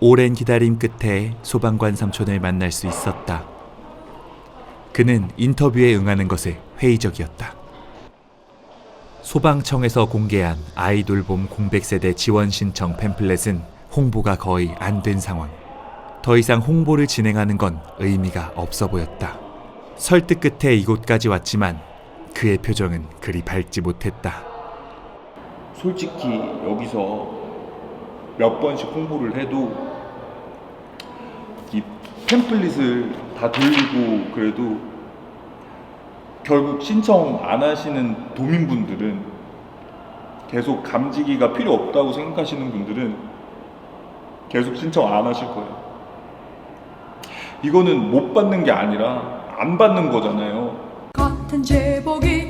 오랜 기다림 끝에 소방관 삼촌을 만날 수 있었다. 그는 인터뷰에 응하는 것에 회의적이었다. 소방청에서 공개한 아이돌봄 공백세대 지원 신청 팸플렛은 홍보가 거의 안 된 상황. 더 이상 홍보를 진행하는 건 의미가 없어 보였다. 설득 끝에 이곳까지 왔지만 그의 표정은 그리 밝지 못했다. 솔직히 여기서 몇 번씩 홍보를 해도 이 팸플릿을 다 돌리고 그래도 결국 신청 안 하시는 도민분들은 계속 감지기가 필요 없다고 생각하시는 분들은 계속 신청 안 하실 거예요. 이거는 못 받는 게 아니라 안 받는 거잖아요. 같은 제복 입고 같은 일을 하다가 먼저 가신 님들이